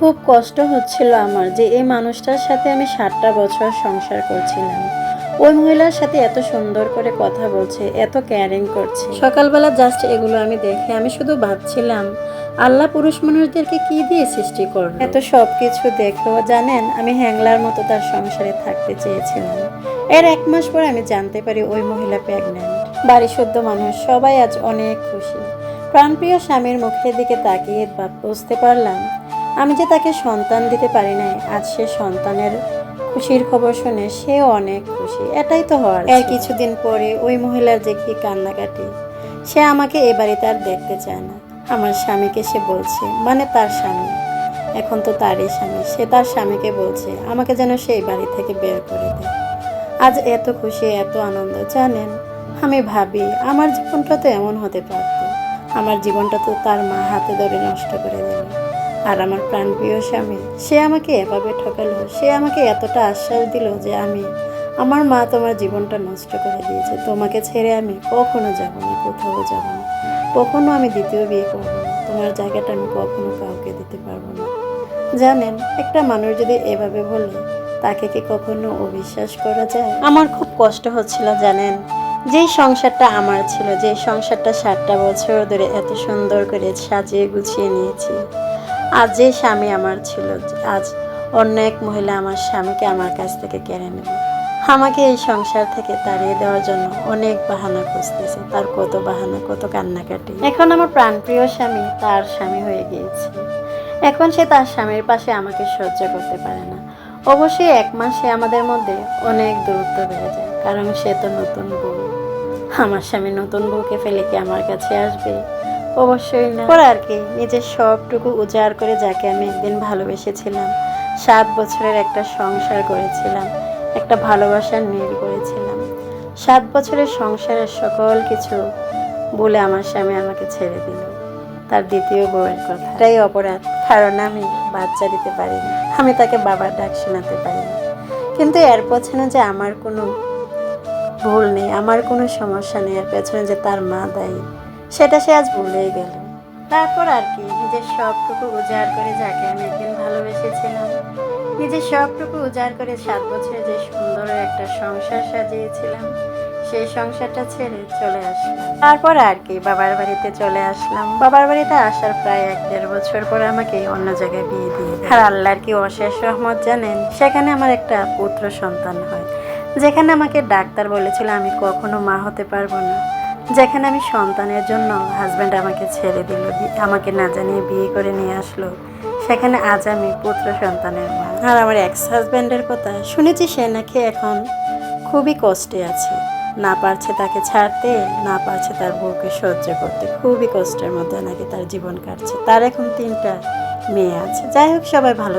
খুব কষ্ট হচ্ছিল আমার যে এই মানুষটার সাথে আমি সাতটা বছর সংসার করছিলাম। ওই মহিলার সাথে এত সুন্দর করে কথা বলছে, এত কেয়ারিং করছে। সকালবেলা জাস্ট এগুলো আমি দেখে আমি শুধু ভাবছিলাম, আল্লাহ পুরুষ মানুষদেরকে কি দিয়ে সৃষ্টি করল? এত সব কিছু দেখেও জানেন, আমি হ্যাংলার মতো তার সংসারে থাকতে চেয়েছিলাম। এর এক মাস পর আমি জানতে পারি ওই মহিলা প্রেগন্যান্ট বাড়ি শুদ্ধ মানুষ, সবাই আজ অনেক খুশি। প্রাণপ্রিয় স্বামীর মুখের দিকে তাকিয়ে বুঝতে পারলাম আমি যে তাকে সন্তান দিতে পারি নাই আজ সে সন্তানের খুশির খবর শুনে সে অনেক খুশি। এটাই তো হওয়ার এর কিছুদিন পরে ওই মহিলার যে কি কান্নাকাটি সে আমাকে এ বাড়িতে আর দেখতে চায় না। আমার স্বামীকে সে বলছে মানে তার স্বামী। এখন তো তারই স্বামী। সে তার স্বামীকে বলছে আমাকে যেন সেই বাড়ি থেকে বের করে দেয়। আজ এত খুশি এত আনন্দ জানেন? আমি ভাবি আমার জীবনটা তো এমন হতে পারতো। আমার জীবনটা তো তার মা হাতে ধরে নষ্ট করে দিল। আর আমার প্রাণপ্রিয় স্বামী, সে আমাকে এভাবে ঠকালো, সে আমাকে এতটা আশ্বাস দিল যে আমি, আমার মা তোমার জীবনটা নষ্ট করে দিয়েছে, তোমাকে ছেড়ে আমি কখনো যাব না, কোথাও যাব না, কখনো আমি দ্বিতীয় বিয়ে করব না, তোমার জায়গাটা আমি কখনো কাউকে দিতে পারব না। জানেন, একটা মানুষ যদি এভাবে বলে, তাকে কি কখনো অবিশ্বাস করা যায়? আমার খুব কষ্ট হচ্ছিল, জানেন। যেই সংসারটা আমার ছিল, যে সংসারটা সাতটা বছর ধরে এত সুন্দর করে সাজিয়ে গুছিয়ে নিয়েছি। আজ যে স্বামী আমার ছিল, আজ অন্য এক মহিলা আমার স্বামীকে আমার কাছ থেকে কেড়ে নেবে। আমাকে এই সংসার থেকে তাড়িয়ে দেওয়ার জন্য অনেক বাহানা খুঁজতেছে, তার কত বাহানা, কত কান্নাকাটি। এখন আমার প্রাণপ্রিয় স্বামী তার স্বামী হয়ে গিয়েছে। এখন সে তার স্বামীর পাশে আমাকে সহ্য করতে পারে না। অবশ্যই এক মাসে আমাদের মধ্যে অনেক দূরত্ব বেড়ে যায়, কারণ সে তো নতুন বউ। আমার স্বামী নতুন বউকে ফেলে কি আমার কাছে আসবে? অবশ্যই না। পর আর কি, নিজের সবটুকু উজাড় করে যাকে আমি একদিন ভালোবেসেছিলাম, সাত বছরের একটা সংসার করেছিলাম, একটা ভালোবাসার নীল করেছিলাম। সাত বছরের সংসারের সকল কিছু বলে আমার স্বামী আমাকে ছেড়ে দিল। তার দ্বিতীয় বউয়ের কথা। এটাই অপরাধ, কারণ আমি বাচ্চা দিতে পারিনি, আমি তাকে বাবার ডাক শোনাতে পারিনি। কিন্তু এর পেছনে যে আমার কোনো ভুল নেই, আমার কোনো সমস্যা নেই, এর পেছনে যে তার মা দায়ী সেটা সে আজ ভুলেই গেল। তারপর আর কি, নিজের সবটুকু উজাড় করে যাকে আমি একদিন ভালোবেসেছিলাম, নিজের সবটুকু উজাড় করে সাত বছরে যে সুন্দর একটা সংসার সাজিয়েছিলাম, সেই সংসারটা ছেড়ে চলে আসলাম। তারপর আর কি, বাবার বাড়িতে চলে আসলাম। বাবার বাড়িতে আসার প্রায় এক দেড় বছর পর আমাকে অন্য জায়গায় বিয়ে দিয়ে আর আল্লাহর কি অশেষ রহমত জানেন, সেখানে আমার একটা পুত্র সন্তান হয়, যেখানে আমাকে ডাক্তার বলেছিল আমি কখনো মা হতে পারব না। যেখানে আমি সন্তানের জন্য হাজব্যান্ড আমাকে ছেড়ে দিল, আমাকে না জানিয়ে বিয়ে করে নিয়ে আসলো, সেখানে আজ আমি পুত্র সন্তানের মা। আর আমার এক্স হাজব্যান্ডের কথা শুনেছি সে নাকি এখন খুবই কষ্টে আছে। না পারছে তাকে ছাড়তে, না পারছে তার বউকে সহ্য করতে। খুবই কষ্টের মধ্যে নাকি তার জীবন কাটছে। তার এখন তিনটা মেয়ে আছে। যাই হোক, সবাই ভালো।